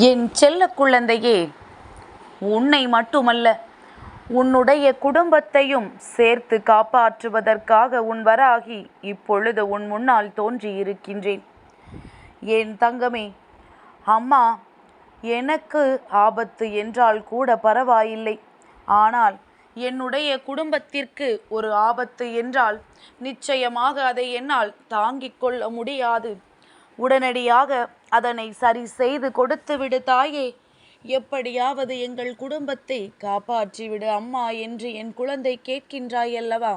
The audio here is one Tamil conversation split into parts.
என் செல்ல குழந்தையே உன்னை மட்டுமல்ல உன்னுடைய குடும்பத்தையும் சேர்த்து காப்பாற்றுவதற்காக உன் வராகி இப்பொழுது உன் முன்னால் தோன்றியிருக்கின்றேன். என் தங்கமே அம்மா எனக்கு ஆபத்து என்றால் கூட பரவாயில்லை. ஆனால் என்னுடைய குடும்பத்திற்கு ஒரு ஆபத்து என்றால் நிச்சயமாக அதை என்னால் தாங்கிக் கொள்ள முடியாது. உடனடியாக அதனை சரி செய்து கொடுத்து விடு தாயே. எப்படியாவது எங்கள் குடும்பத்தை காப்பாற்றிவிடு அம்மா என்று என் குழந்தை கேட்கின்றாய் அல்லவா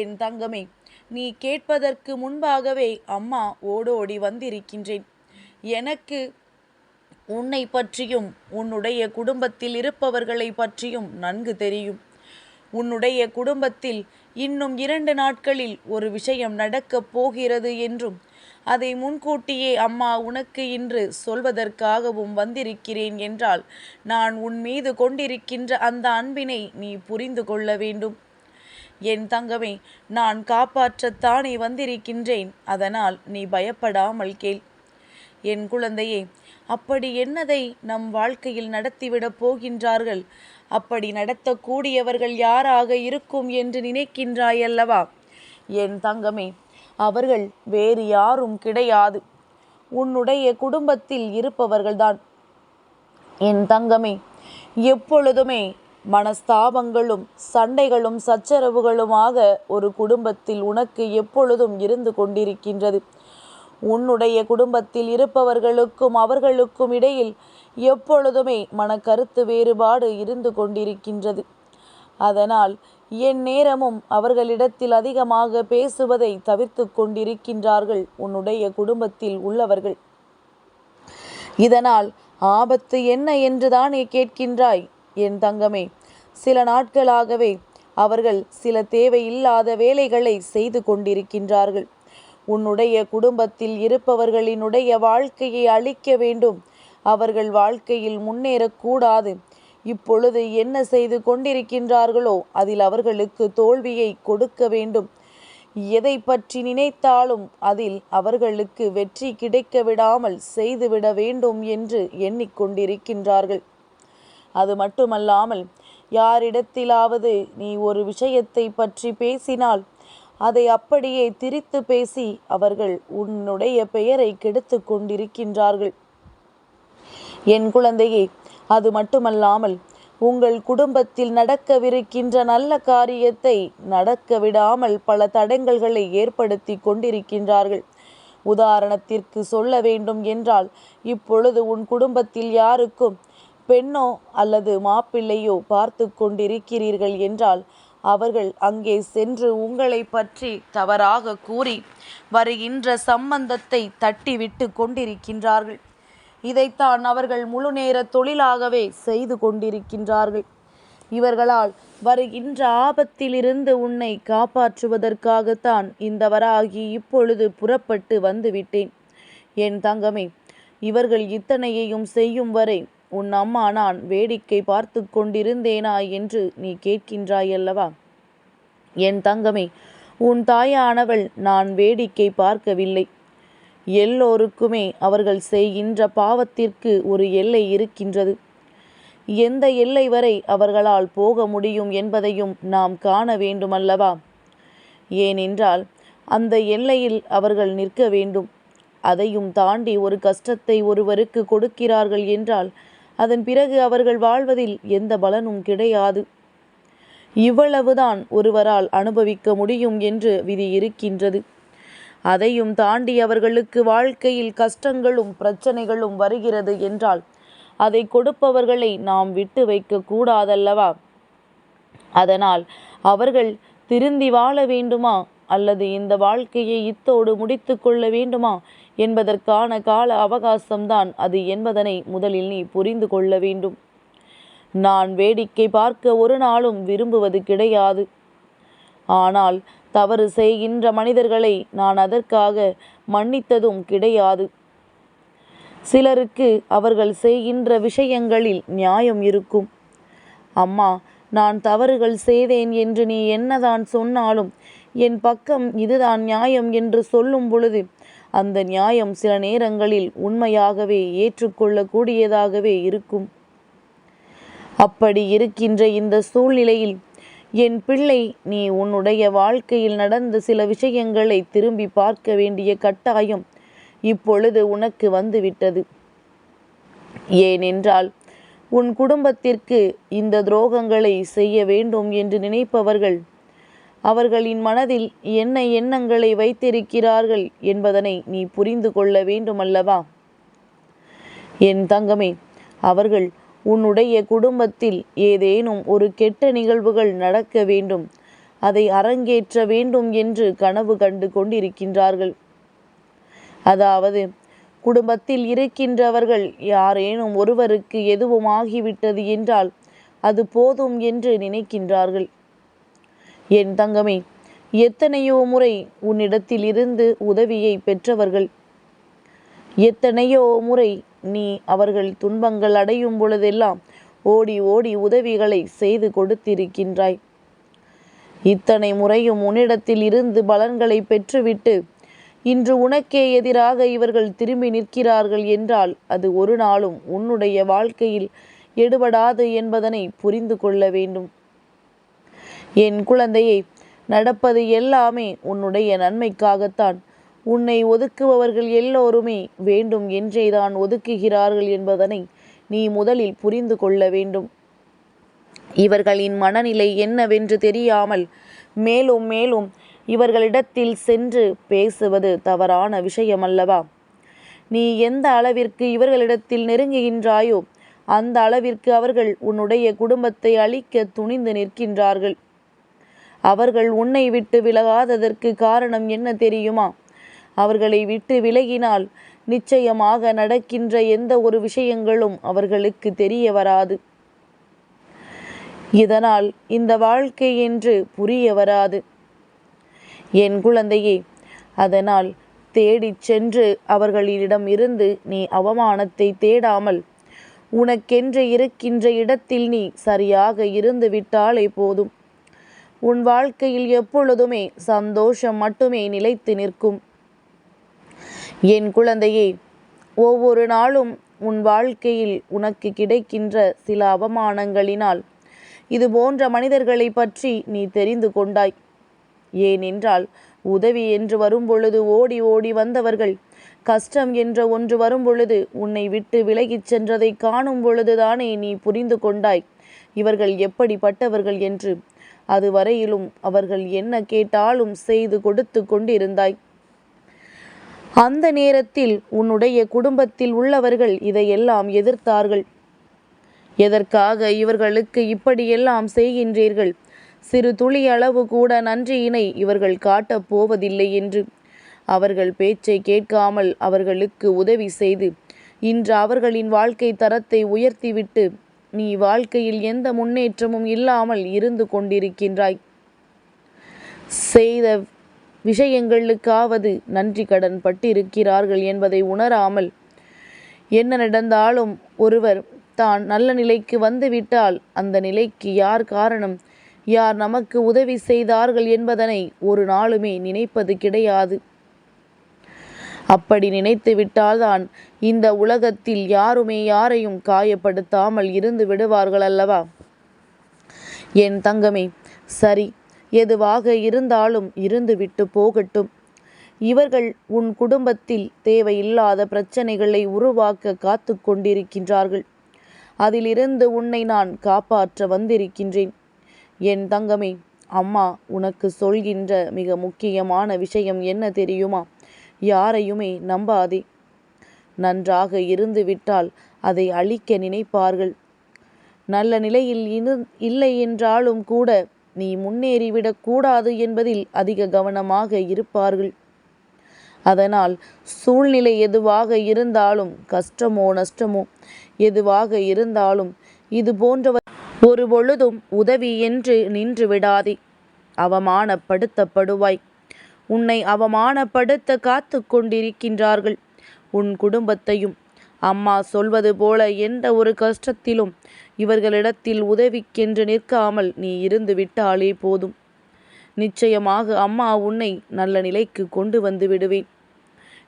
என் தங்கமே நீ கேட்பதற்கு முன்பாகவே அம்மா ஓடோடி வந்திருக்கின்றேன். எனக்கு உன்னை பற்றியும் உன்னுடைய குடும்பத்தில் இருப்பவர்களை பற்றியும் நன்கு தெரியும். உன்னுடைய குடும்பத்தில் இன்னும் இரண்டு நாட்களில் ஒரு விஷயம் நடக்கப் போகிறது என்றும் அதை முன்கூட்டியே அம்மா உனக்கு இன்று சொல்வதற்காகவும் வந்திருக்கிறேன் என்றால் நான் உன் மீது கொண்டிருக்கின்ற அந்த அன்பினை நீ புரிந்து கொள்ள வேண்டும். என் தங்கமே நான் காப்பாற்றத்தானே வந்திருக்கின்றேன். அதனால் நீ பயப்படாமல் கேள். என் குழந்தையே அப்படி என்னதை நம் வாழ்க்கையில் நடத்திவிடப் போகின்றார்கள்? அப்படி நடத்தக்கூடியவர்கள் யாராக இருக்கும் என்று நினைக்கின்றாயல்லவா? என் தங்கமே அவர்கள் வேறு யாரும் கிடையாது. உன்னுடைய குடும்பத்தில் இருப்பவர்கள்தான். என் தங்கமே எப்பொழுதுமே மனஸ்தாபங்களும் சண்டைகளும் சச்சரவுகளுமாக ஒரு குடும்பத்தில் உனக்கு எப்பொழுதும் இருந்து கொண்டிருக்கின்றது. உன்னுடைய குடும்பத்தில் இருப்பவர்களுக்கும் அவர்களுக்கும் இடையில் எப்பொழுதுமே மனக்கருத்து வேறுபாடு இருந்து கொண்டிருக்கின்றது. அதனால் என் நேரமும் அவர்களிடத்தில் அதிகமாக பேசுவதை தவிர்த்து கொண்டிருக்கின்றார்கள் உன்னுடைய குடும்பத்தில் உள்ளவர்கள். இதனால் ஆபத்து என்ன என்றுதானே கேட்கின்றாய் என் தங்கமே. சில நாட்களாகவே அவர்கள் சில தேவையில்லாத வேலைகளை செய்து கொண்டிருக்கின்றார்கள். உன்னுடைய குடும்பத்தில் இருப்பவர்களினுடைய வாழ்க்கையை அழிக்க வேண்டும். அவர்கள் வாழ்க்கையில் முன்னேறக்கூடாது. இப்பொழுது என்ன செய்து கொண்டிருக்கின்றார்களோ அதில் அவர்களுக்கு தோல்வியை கொடுக்க வேண்டும். எதை பற்றி நினைத்தாலும் அதில் அவர்களுக்கு வெற்றி கிடைக்க விடாமல் செய்துவிட வேண்டும் என்று எண்ணிக்கொண்டிருக்கின்றார்கள் அது மட்டுமல்லாமல் யாரிடத்திலாவது நீ ஒரு விஷயத்தை பற்றி பேசினால் அதை அப்படியே திரித்து பேசி அவர்கள் உன்னுடைய பெயரை கெடுத்து கொண்டிருக்கின்றார்கள். என் குழந்தையே அது மட்டுமல்லாமல் உங்கள் குடும்பத்தில் நடக்கவிருக்கின்ற நல்ல காரியத்தை நடக்க விடாமல் பல தடங்கல்களை ஏற்படுத்தி கொண்டிருக்கின்றார்கள். உதாரணத்திற்கு சொல்ல வேண்டும் என்றால் இப்பொழுது உன் குடும்பத்தில் யாருக்கும் பெண்ணோ அல்லது மாப்பிள்ளையோ பார்த்து கொண்டிருக்கிறீர்கள் என்றால் அவர்கள் அங்கே சென்று உங்களை பற்றி தவறாக கூறி வருகின்ற சம்பந்தத்தை தட்டிவிட்டு கொண்டிருக்கின்றார்கள். இதைத்தான் அவர்கள் முழு நேர தொழிலாகவே செய்து கொண்டிருக்கின்றார்கள். இவர்களால் வருகின்ற ஆபத்திலிருந்து உன்னை காப்பாற்றுவதற்காகத்தான் இந்த வராகி இப்பொழுது புறப்பட்டு வந்துவிட்டேன். என் தங்கமே இவர்கள் இத்தனையையும் செய்யும் வரை உன் அம்மா நான் வேடிக்கை பார்த்து கொண்டிருந்தேனா என்று நீ கேட்கின்றாயல்லவா? என் தங்கமே உன் தாயானவள் நான் வேடிக்கை பார்க்கவில்லை. எல்லோருக்குமே அவர்கள் செய்கின்ற பாவத்திற்கு ஒரு எல்லை இருக்கின்றது. எந்த எல்லை வரை அவர்களால் போக முடியும் என்பதையும் நாம் காண வேண்டுமல்லவா? ஏனென்றால் அந்த எல்லையில் அவர்கள் நிற்க வேண்டும். அதையும் தாண்டி ஒரு கஷ்டத்தை ஒருவருக்கு கொடுக்கிறார்கள் என்றால் அதன் பிறகு அவர்கள் வாழ்வதில் எந்த பலனும் கிடையாது. இவ்வளவுதான் ஒருவரால் அனுபவிக்க முடியும் என்று விதி இருக்கின்றது. அதையும் தாண்டி அவர்களுக்கு வாழ்க்கையில் கஷ்டங்களும் பிரச்சனைகளும் வருகிறது என்றால் அதை கொடுப்பவர்களை நாம் விட்டு வைக்க கூடாதல்லவா? அதனால் அவர்கள் திருந்தி வாழ வேண்டுமா? அல்லது இந்த வாழ்க்கையை இத்தோடு முடித்து கொள்ள வேண்டுமா? என்பதற்கான கால அவகாசம்தான் அது என்பதனை முதலில் நீ புரிந்து கொள்ள வேண்டும். நான் வேடிக்கை பார்க்க ஒரு நாளும் விரும்புவது கிடையாது. ஆனால் தவறு செய்கின்ற மனிதர்களை நான் அதற்காக மன்னித்ததும் கிடையாது. சிலருக்கு அவர்கள் செய்கின்ற விஷயங்களில் நியாயம் இருக்கும். அம்மா நான் தவறுகள் செய்தேன் என்று நீ என்னதான் சொன்னாலும் என் பக்கம் இதுதான் நியாயம் என்று சொல்லும் பொழுது அந்த நியாயம் சில நேரங்களில் உண்மையாகவே ஏற்றுக்கொள்ளக்கூடியதாகவே இருக்கும். அப்படி இருக்கின்ற இந்த சூழ்நிலையில் என் பிள்ளை நீ உன்னுடைய வாழ்க்கையில் நடந்த சில விஷயங்களை திரும்பி பார்க்க வேண்டிய கட்டாயம் இப்பொழுது உனக்கு வந்துவிட்டது. ஏனென்றால் உன் குடும்பத்திற்கு இந்த துரோகங்களை செய்ய வேண்டும் என்று நினைப்பவர்கள் அவர்களின் மனதில் என்ன எண்ணங்களை வைத்திருக்கிறார்கள் என்பதனை நீ புரிந்து கொள்ள வேண்டுமல்லவா? என் தங்கமே அவர்கள் உன்னுடைய குடும்பத்தில் ஏதேனும் ஒரு கெட்ட நிகழ்வுகள் நடக்க வேண்டும். அதை அரங்கேற்ற வேண்டும் என்று கனவு கண்டு கொண்டிருக்கின்றார்கள். அதாவது குடும்பத்தில் இருக்கின்றவர்கள் யாரேனும் ஒருவருக்கு எதுவும் ஆகிவிட்டது என்றால் அது போதும் என்று நினைக்கின்றார்கள். என் தங்கமே எத்தனையோ முறை உன்னிடத்தில் இருந்து உதவியை பெற்றவர்கள். எத்தனையோ முறை நீ அவர்கள் துன்பங்கள் அடையும் பொழுதெல்லாம் ஓடி ஓடி உதவிகளை செய்து கொடுத்திருக்கின்றாய். இத்தனை முறையும் உன்னிடத்தில் இருந்து பலன்களை பெற்றுவிட்டு இன்று உனக்கே எதிராக இவர்கள் திரும்பி நிற்கிறார்கள் என்றால் அது ஒரு நாளும் உன்னுடைய வாழ்க்கையில் எடுபடாது என்பதனை புரிந்து கொள்ள வேண்டும். என் குழந்தையை நடப்பது எல்லாமே உன்னுடைய நன்மைக்காகத்தான். உன்னை ஒதுக்குபவர்கள் எல்லோருமே வேண்டும் என்றேதான் ஒதுக்குகிறார்கள் என்பதனை நீ முதலில் புரிந்து கொள்ள வேண்டும். இவர்களின் மனநிலை என்னவென்று தெரியாமல் மேலும் மேலும் இவர்களிடத்தில் சென்று பேசுவது தவறான விஷயமல்லவா? நீ எந்த அளவிற்கு இவர்களிடத்தில் நெருங்குகின்றாயோ அந்த அளவிற்கு அவர்கள் உன்னுடைய குடும்பத்தை அழிக்க துணிந்து நிற்கின்றார்கள். அவர்கள் உன்னை விட்டு விலகாததற்கு காரணம் என்ன தெரியுமா? அவர்களை விட்டு விலகினால் நிச்சயமாக நடக்கின்ற எந்த ஒரு விஷயங்களும் அவர்களுக்கு தெரிய வராது. இதனால் இந்த வாழ்க்கை என்று புரிய வராது. என் குழந்தையே அதனால் தேடிச் சென்று அவர்களிடம் இருந்து நீ அவமானத்தை தேடாமல் உனக்கென்று இருக்கின்ற இடத்தில் நீ சரியாக இருந்து விட்டாலே போதும். உன் வாழ்க்கையில் எப்பொழுதுமே சந்தோஷம் மட்டுமே நிலைத்து நிற்கும். என் குழந்தையே ஒவ்வொரு நாளும் உன் வாழ்க்கையில் உனக்கு கிடைக்கின்ற சில அவமானங்களினால் இது போன்ற மனிதர்களை பற்றி நீ தெரிந்து கொண்டாய். ஏனென்றால் உதவி என்று வரும்பொழுது ஓடி ஓடி வந்தவர்கள் கஷ்டம் என்ற ஒன்று வரும்பொழுது உன்னை விட்டு விலகிச் சென்றதை காணும் பொழுதுதானே நீ புரிந்து கொண்டாய். இவர்கள் எப்படிப்பட்டவர்கள் என்று அதுவரையிலும் அவர்கள் என்ன கேட்டாலும் செய்து கொடுத்து கொண்டிருந்தாய். அந்த நேரத்தில் உன்னுடைய குடும்பத்தில் உள்ளவர்கள் இதையெல்லாம் எதிர்த்தார்கள். எதற்காக இவர்களுக்கு இப்படியெல்லாம் செய்கின்றீர்கள்? சிறு துளி அளவு கூட நன்றியினை இவர்கள் காட்டப் போவதில்லை என்று. அவர்கள் பேச்சை கேட்காமல் அவர்களுக்கு உதவி செய்து இன்று அவர்களின் வாழ்க்கை தரத்தை உயர்த்திவிட்டு நீ வாழ்க்கையில் எந்த முன்னேற்றமும் இல்லாமல் இருந்து கொண்டிருக்கின்றாய். செய்த விஷயங்களுக்காவது நன்றி கடன் பட்டிருக்கிறார்கள் என்பதை உணராமல் என்ன நடந்தாலும் ஒருவர் தான் நல்ல நிலைக்கு வந்துவிட்டால் அந்த நிலைக்கு யார் காரணம்? யார் நமக்கு உதவி செய்தார்கள் என்பதனை ஒரு நாளுமே நினைப்பது கிடையாது. அப்படி நினைத்து விட்டால்தான் இந்த உலகத்தில் யாருமே யாரையும் காயப்படுத்தாமல் இருந்து விடுவார்கள் அல்லவா? என் தங்கமே சரி எதுவாக இருந்தாலும் இருந்துவிட்டு போகட்டும். இவர்கள் உன் குடும்பத்தில் தேவையில்லாத பிரச்சனைகளை உருவாக்க காத்து கொண்டிருக்கின்றார்கள். அதிலிருந்து உன்னை நான் காப்பாற்ற வந்திருக்கின்றேன். என் தங்கமே அம்மா உனக்கு சொல்கின்ற மிக முக்கியமான விஷயம் என்ன தெரியுமா? யாரையுமே நம்பாதே. நன்றாக இருந்து விட்டால் அதை அழிக்க நினைப்பார்கள். நல்ல நிலையில் இரு இல்லை என்றாலும் கூட நீ முன்னேறிவிடக் கூடாது என்பதில் அதிக கவனமாக இருப்பார்கள். அதனால் சூழ்நிலை எதுவாக இருந்தாலும் கஷ்டமோ நஷ்டமோ எதுவாக இருந்தாலும் இது போன்றவர் ஒரு பொழுதும் உதவி என்று நின்று விடாதே. அவமானப்படுத்தப்படுவாய். உன்னை அவமானப்படுத்த காத்து கொண்டிருக்கின்றார்கள். உன் குடும்பத்தையும் அம்மா சொல்வது போல எந்த ஒரு கஷ்டத்திலும் இவர்களிடத்தில் உதவிக்கென்று நிற்காமல் நீ இருந்து விட்டாலே போதும். நிச்சயமாக அம்மா உன்னை நல்ல நிலைக்கு கொண்டு வந்து விடுவேன்.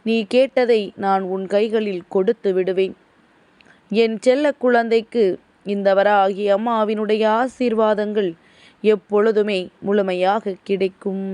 நீ கேட்டதை நான் உன் கைகளில் கொடுத்து விடுவேன். என் செல்ல குழந்தைக்கு இந்த வராகி அம்மாவினுடைய ஆசீர்வாதங்கள் எப்பொழுதுமே முழுமையாக கிடைக்கும்.